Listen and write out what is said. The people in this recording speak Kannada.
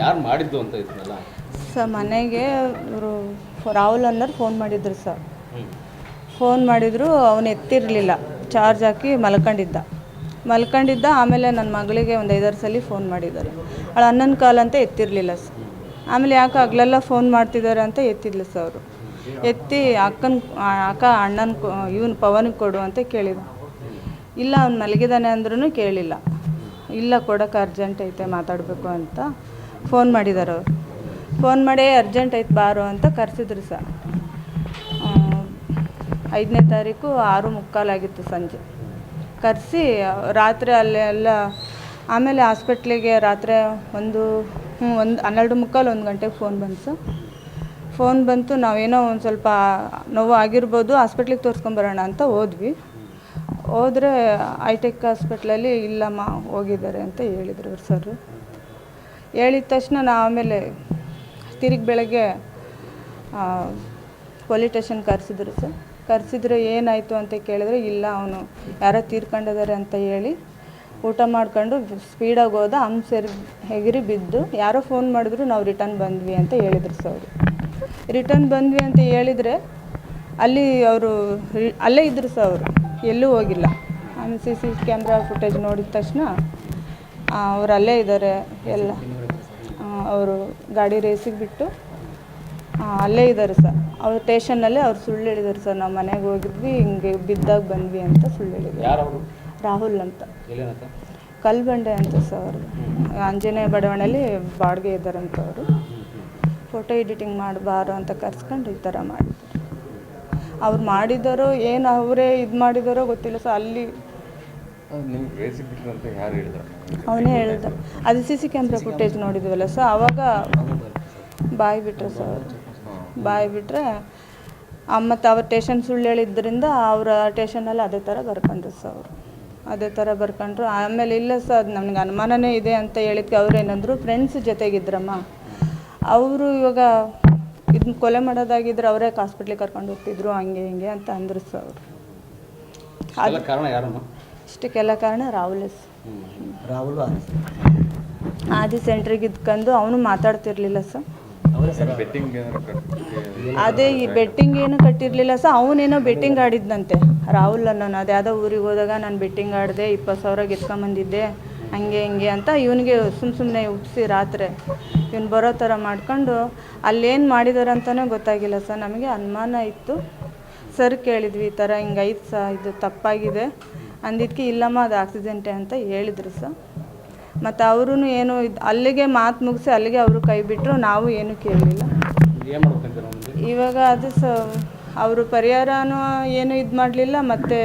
ಯಾರು ಮಾಡಿದ್ದು ಅಂತ ಇದ್ನಲ್ಲ? ಸರ್ ಮನೆಗೆ ಇವರು ರಾಹುಲ್ ಅನ್ನೋರು ಫೋನ್ ಮಾಡಿದ್ರು ಸರ್. ಫೋನ್ ಮಾಡಿದ್ರು ಅವನು ಎತ್ತಿರಲಿಲ್ಲ. ಚಾರ್ಜ್ ಹಾಕಿ ಮಲ್ಕೊಂಡಿದ್ದ. ಮಲ್ಕೊಂಡಿದ್ದ ಆಮೇಲೆ ನನ್ನ ಮಗಳಿಗೆ ಒಂದು ಐದಾರು ಸಲ ಫೋನ್ ಮಾಡಿದ್ದಾರೆ. ಅವಳು ಅನ್ನನ ಕಾಲ್ ಅಂತ ಎತ್ತಿರಲಿಲ್ಲ ಸರ್ ಆಮೇಲೆ ಯಾಕೆ ಹಗಲೆಲ್ಲ ಫೋನ್ ಮಾಡ್ತಿದ್ದಾರೆ ಅಂತ ಎತ್ತಿದ್ಲು ಸರ್ ಅವರು. ಎತ್ತಿ ಅಕ್ಕನ ಅಕ್ಕ ಅಣ್ಣನ ಇವನು ಪವನಿಗೆ ಕೊಡು ಅಂತ ಕೇಳಿದ ಇಲ್ಲ ಅವ್ನು ಮಲಗಿದ್ದಾನೆ ಅಂದ್ರೂ ಕೇಳಿಲ್ಲ. ಇಲ್ಲ, ಕೊಡೋಕೆ ಅರ್ಜೆಂಟ್ ಐತೆ, ಮಾತಾಡಬೇಕು ಅಂತ ಫೋನ್ ಮಾಡಿದ್ದಾರೆ ಅವರು. ಫೋನ್ ಮಾಡಿ ಅರ್ಜೆಂಟ್ ಐತೆ, ಬಾರೋ ಅಂತ ಕರೆಸಿದ್ರು ಸಹ ಐದನೇ ತಾರೀಕು ಆರು ಮುಕ್ಕಾಲಾಗಿತ್ತು ಸಂಜೆ. ಕರೆಸಿ, ರಾತ್ರಿ ಅಲ್ಲೆಲ್ಲ ಆಮೇಲೆ ಹಾಸ್ಪಿಟ್ಲಿಗೆ ರಾತ್ರಿ ಒಂದು ಹ್ಞೂ ಒಂದು, ಹನ್ನೆರಡು ಮುಕ್ಕಾಲು ಒಂದು ಗಂಟೆಗೆ ಫೋನ್ ಬಂತು ಫೋನ್ ಬಂತು, ನಾವೇನೋ ಒಂದು ಸ್ವಲ್ಪ ನೋವು ಆಗಿರ್ಬೋದು, ಹಾಸ್ಪಿಟ್ಲಿಗೆ ತೋರಿಸ್ಕೊಂಬರೋಣ ಅಂತ ಹೋದ್ವಿ. ಹೋದರೆ ಐಟೆಕ್ ಹಾಸ್ಪಿಟ್ಲಲ್ಲಿ ಇಲ್ಲಮ್ಮ ಹೋಗಿದ್ದಾರೆ ಅಂತ ಹೇಳಿದರು ಅವ್ರು ಸರ್ ಹೇಳಿದ ತಕ್ಷಣ ನಾ ಆಮೇಲೆ ತಿರುಗಿ ಬೆಳಗ್ಗೆ ಪೊಲೀಸ್ ಸ್ಟೇಷನ್ ಕರೆಸಿದ್ರು ಸರ್ ಕರೆಸಿದ್ರೆ ಏನಾಯಿತು ಅಂತ ಕೇಳಿದ್ರೆ, ಇಲ್ಲ, ಅವನು ಯಾರೋ ತೀರ್ಕೊಂಡಿದ್ದಾರೆ ಅಂತ ಹೇಳಿ ಊಟ ಮಾಡ್ಕೊಂಡು ಸ್ಪೀಡಾಗಿ ಹೋದ, ಹಂಸೆರ್ ಹೆಗರಿ ಬಿದ್ದು ಯಾರೋ ಫೋನ್ ಮಾಡಿದ್ರು, ನಾವು ರಿಟರ್ನ್ ಬಂದ್ವಿ ಅಂತ ಹೇಳಿದ್ರು ಸರ್ ಅವರು ರಿಟರ್ನ್ ಬಂದ್ವಿ ಅಂತ ಹೇಳಿದರೆ ಅಲ್ಲಿ ಅವರು, ಅಲ್ಲೇ ಇದ್ದರು ಸರ್ ಅವರು. ಎಲ್ಲೂ ಹೋಗಿಲ್ಲ. ಆಮೇಲೆ ಸಿ ಸಿ ಕ್ಯಾಮ್ರಾ ಫುಟೇಜ್ ನೋಡಿದ ತಕ್ಷಣ ಅವರು ಅಲ್ಲೇ ಇದ್ದಾರೆ. ಎಲ್ಲ ಅವರು ಗಾಡಿ ರೇಸಿಗೆ ಬಿಟ್ಟು ಅಲ್ಲೇ ಇದ್ದಾರೆ ಸರ್. ಅವ್ರು ಸ್ಟೇಷನ್ನಲ್ಲೇ ಅವ್ರು ಸುಳ್ಳು ಹೇಳಿದ್ದಾರೆ ಸರ್. ನಾವು ಮನೆಗೆ ಹೋಗಿದ್ವಿ ಹಿಂಗೆ ಬಿದ್ದಾಗ ಬಂದ್ವಿ ಅಂತ ಸುಳ್ಳು ಹೇಳಿದ್ವಿ ರಾಹುಲ್ ಅಂತ. ಕಲ್ಬಂಡೆ ಅಂತ ಸರ್ ಅವರು. ಆಂಜನೇಯ ಬಡಾವಣೆಯಲ್ಲಿ ಬಾಡಿಗೆ ಇದ್ದಾರಂತ ಅವರು. ಫೋಟೋ ಎಡಿಟಿಂಗ್ ಮಾಡಬಾರು ಅಂತ ಕರ್ಸ್ಕೊಂಡು ಈ ಥರ ಮಾಡಿದ್ದಾರೆ ಅವ್ರು ಮಾಡಿದಾರೋ ಏನು ಅವರೇ ಇದು ಮಾಡಿದಾರೋ ಗೊತ್ತಿಲ್ಲ. ಸೊ ಅಲ್ಲಿ ಬಿಟ್ರು ಅವನೇ ಹೇಳ್ದ. ಅದು ಸಿ ಸಿ ಕ್ಯಾಮ್ರಾ ಫುಟೇಜ್ ನೋಡಿದ್ವಲ್ಲ ಸೊ ಅವಾಗ ಬಾಯಿ ಬಿಟ್ರೆ ಸರ್ ಅವರು ಬಾಯಿ ಬಿಟ್ಟರೆ ಮತ್ತು ಅವ್ರ ಟೇಷನ್ ಸುಳ್ಳು ಹೇಳಿದ್ರಿಂದ ಅವರ ಟೇಷನಲ್ಲಿ ಅದೇ ಥರ ಬರ್ಕೊಂಡ್ರು ಸರ್ ಅವರು ಅದೇ ಥರ ಬರ್ಕೊಂಡ್ರು. ಆಮೇಲೆ ಇಲ್ಲ ಸರ್ ಅದು ನಮ್ಗೆ ಅನುಮಾನನೇ ಇದೆ ಅಂತ ಹೇಳಿದ್ಕೆ ಅವ್ರು ಏನಂದ್ರು ಫ್ರೆಂಡ್ಸ್ ಜೊತೆಗಿದ್ರಮ್ಮ? ಅವರು ಇವಾಗ ಇದನ್ನ ಕೊಲೆ ಮಾಡೋದಾಗಿದ್ರೆ ಅವರೇ ಹಾಸ್ಪಿಟ್ಲಿಗೆ ಕರ್ಕೊಂಡು ಹೋಗ್ತಿದ್ರು ಹಂಗೆ ಹಿಂಗೆ ಅಂತ ಅಂದರು ಸರ್ ಅವರು ಕಾರಣ ಯಾರಮ್ಮ ಇಷ್ಟಕ್ಕೆಲ್ಲ ಕಾರಣ ರಾಹುಲ್ ರಾಹುಲ್ ಆದಿ. ಸೆಂಟ್ರಿಗೆ ಇದ್ಕೊಂಡು ಅವನು ಮಾತಾಡ್ತಿರ್ಲಿಲ್ಲ ಸರ್. ಅದೇ ಈ ಬೆಟ್ಟಿಂಗ್ ಏನು ಕಟ್ಟಿರಲಿಲ್ಲ ಸರ್ ಅವನೇನೋ ಬೆಟ್ಟಿಂಗ್ ಆಡಿದ್ನಂತೆ. ರಾಹುಲ್ ಅನ್ನೋನು ಅದು ಯಾವುದೋ ಊರಿಗೆ ಹೋದಾಗ ನಾನು ಬೆಟ್ಟಿಂಗ್ ಆಡಿದೆ ಇಪ್ಪತ್ತು ಸಾವಿರ ಗೆದ್ಕೊಂಬಂದಿದ್ದೆ ಹಂಗೆ ಹಿಂಗೆ ಅಂತ ಇವನಿಗೆ ಸುಮ್ಮ ಸುಮ್ಮನೆ ಉಪ್ಸಿ ರಾತ್ರಿ. ಇವ್ನು ಬರೋ ಥರ ಮಾಡಿಕೊಂಡು ಅಲ್ಲೇನು ಮಾಡಿದ್ದಾರೆ ಅಂತಲೇ ಗೊತ್ತಾಗಿಲ್ಲ ಸರ್. ನಮಗೆ ಅನುಮಾನ ಇತ್ತು. ಸರ್ ಕೇಳಿದ್ವಿ, ಈ ಥರ ಹಿಂಗೆ ಐದು ಸ ಇದು ತಪ್ಪಾಗಿದೆ. ಅಂದಿದ್ದಕ್ಕೆ ಇಲ್ಲಮ್ಮ, ಅದು ಆಕ್ಸಿಡೆಂಟೇ ಅಂತ ಹೇಳಿದ್ರು ಸರ್. ಮತ್ತು ಅವರು ಏನು ಇದು ಅಲ್ಲಿಗೆ ಮಾತು ಮುಗಿಸಿ ಅಲ್ಲಿಗೆ ಅವರು ಕೈ ಬಿಟ್ಟರು ನಾವು ಏನೂ ಕೇಳಲಿಲ್ಲ. ಇವಾಗ ಅದು ಸ, ಅವರು ಪರಿಹಾರನೂ ಏನು ಇದು ಮಾಡಲಿಲ್ಲ, ಮತ್ತು